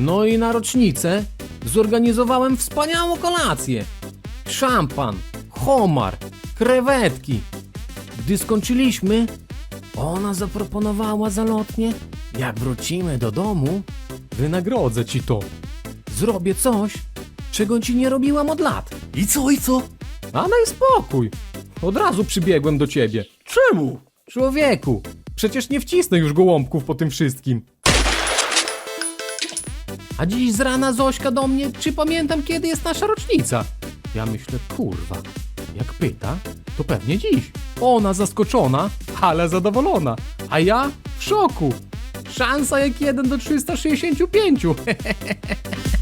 No i na rocznicę zorganizowałem wspaniałą kolację. Szampan, homar, krewetki. Gdy skończyliśmy, ona zaproponowała zalotnie, jak wrócimy do domu, wynagrodzę ci to. Zrobię coś, czego ci nie robiłam od lat. I co, i co? A daj spokój. Od razu przybiegłem do ciebie. Czemu? Człowieku, przecież nie wcisnę już gołąbków po tym wszystkim. A dziś z rana Zośka do mnie, czy pamiętam kiedy jest nasza rocznica? Ja myślę, kurwa, jak pyta, to pewnie dziś. Ona zaskoczona, ale zadowolona, a ja w szoku. Szansa jak 1 do 365.